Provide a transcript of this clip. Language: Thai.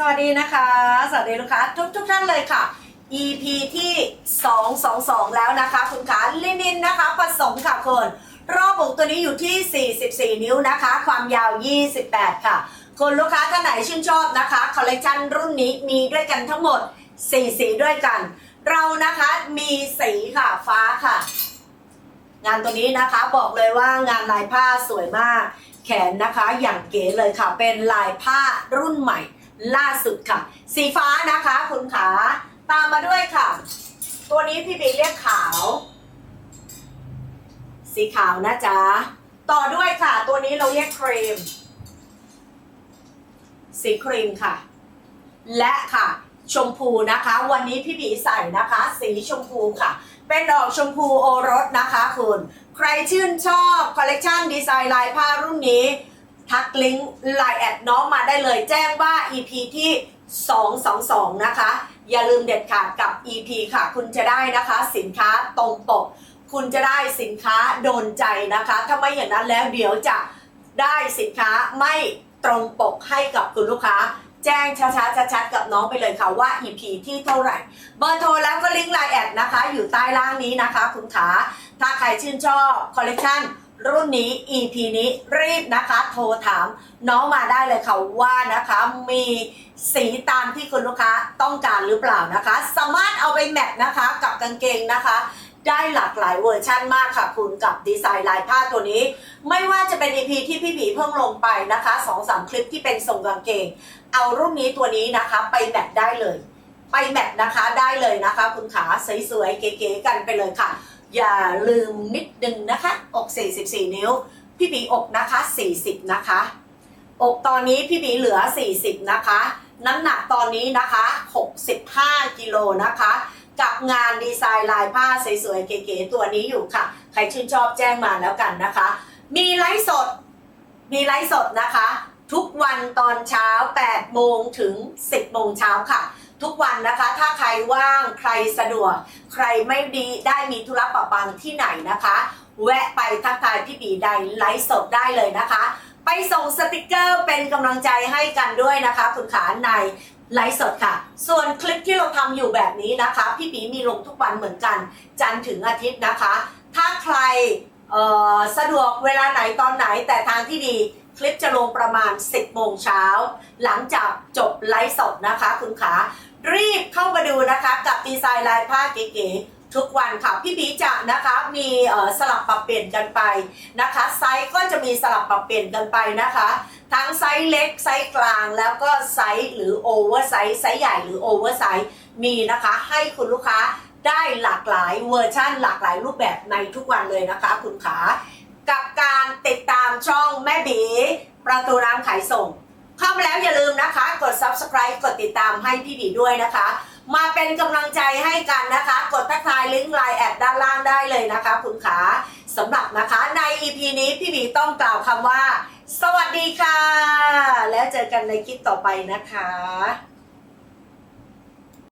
สวัสดีนะคะ สวัสดีลูกค้าทุกทุกท่านเลยค่ะ EP ที่ 222 แล้วนะคะคุณขาลินินนะคะ ผสมค่ะคนรอบบุกตัวนี้อยู่ที่ 44 นิ้วนะคะ ความยาว 28 ค่ะคุณลูกค้าท่านไหนชื่นชอบนะคะคอลเลกชันรุ่นนี้มีด้วยกันทั้งหมด 4 สีด้วยกัน เรานะคะมีสีค่ะฟ้าค่ะ งานตัวนี้นะคะบอกเลยว่างานลายผ้าสวยมาก แขนนะคะอย่างเก๋เลยค่ะเป็นลายผ้ารุ่นใหม่ ล่าสุดค่ะ สีฟ้านะคะ คุณขาตามมาด้วยค่ะ ตัวนี้พี่บีเรียกขาว สีขาวนะจ๊ะ ต่อด้วยค่ะ ตัวนี้เราเรียกครีม สีครีมค่ะ และค่ะชมพูนะคะ วันนี้พี่บีใส่นะคะ สีชมพูค่ะ เป็นดอกชมพูโอรสนะคะคุณ ใครชื่นชอบคอลเลกชันดีไซน์ลายผ้ารุ่นนี้ ทักลิงก์ไลน์แอดน้องมาได้เลย แจ้งว่า EP ที่ 222 นะคะ อย่าลืมเด็ดขาดกับ EP ค่ะ คุณจะได้นะคะ สินค้าตรงปก คุณจะได้สินค้าโดนใจนะคะ ถ้าไม่อย่างนั้นแล้วเดี๋ยวจะได้สินค้าไม่ตรงปกให้กับคุณลูกค้า แจ้งช้าๆชัดๆกับน้องไปเลยค่ะว่า EP ที่เท่าไหร่ เบอร์โทรแล้วก็ลิงก์ไลน์แอดนะคะ อยู่ใต้ล่างนี้นะคะ คุณขาถ้าใครชื่นชอบคอลเลกชัน รุ่นนี้ EP นี้รีบนะคะ โทรถามน้องมาได้เลยค่ะว่านะคะมีสีตามที่คุณลูกค้าต้องการหรือเปล่านะคะ สามารถเอาไปแมทนะคะกับกางเกงนะคะ ได้หลากหลายเวอร์ชั่นมากค่ะคุณกับดีไซน์ลายผ้าตัวนี้ ไม่ว่าจะเป็น EP ที่พี่ผีเพิ่งลงไปนะคะ2อสคลิปที่เป็นทรงกางเกง เอารุ่นนี้ตัวนี้นะคะไปแมทได้เลย ไปแมทนะคะได้เลยนะคะ คุณขาสวยๆเก๋ๆกันไปเลยค่ะ อย่าลืมนิดนึงนะคะ อก 44 นิ้ว พี่บีอกนะคะ 40 นะคะ อกตอนนี้พี่บีเหลือ 40 นะคะ น้ำหนักตอนนี้นะคะ 65 กิโลนะคะ กับงานดีไซน์ลายผ้าสวยๆเก๋ๆตัวนี้อยู่ค่ะ ใครชื่นชอบแจ้งมาแล้วกันนะคะ มีไลฟ์สด มีไลฟ์สดนะคะ ทุกวันตอนเช้า 8 โมงถึง 10 โมงเช้าค่ะ ทุกวันนะคะ ถ้าใครว่างใครสะดวก ใครไม่ดีได้มีธุระปะปังที่ไหนนะคะ แวะไปทักทายพี่บีใดไลฟ์สดได้เลยนะคะ ไปส่งสติกเกอร์เป็นกำลังใจให้กันด้วยนะคะ คุณขาในไลฟ์สดค่ะ ส่วนคลิปที่เราทำอยู่แบบนี้นะคะ พี่บีมีลงทุกวันเหมือนกัน จันทร์ถึงอาทิตย์นะคะ ถ้าใครสะดวกเวลาไหนตอนไหนแต่ทางที่ดี คลิปจะลงประมาณ 10โมงเช้า หลังจากจบไลฟ์สดนะคะคุณขา รีบเข้ามาดูนะคะกับดีไซน์ลายผ้าเก๋ๆทุกวันค่ะ พี่บีจะนะคะมีสลับปรับเปลี่ยนกันไปนะคะ ไซส์ก็จะมีสลับปรับเปลี่ยนกันไปนะคะ ทั้งไซส์เล็กไซส์กลางแล้วก็ไซส์หรือโอเวอร์ไซส์ไซส์ใหญ่หรือโอเวอร์ไซส์มีนะคะให้คุณลูกค้าได้หลากหลายเวอร์ชั่นหลากหลายรูปแบบในทุกวันเลยนะคะคุณขา กับการติดตามช่องแม่บี ประตูน้ำขายส่ง เข้ามาแล้วอย่าลืมนะคะ กด subscribe กดติดตามให้พี่บีด้วยนะคะ มาเป็นกำลังใจให้กันนะคะ กดทักทายลิงก์ไลน์แอดด้านล่างได้เลยนะคะ คุณขาสำหรับนะคะใน EP นี้พี่บีต้องกล่าวคำว่า สวัสดีค่ะ แล้วเจอกันในคลิปต่อไปนะคะ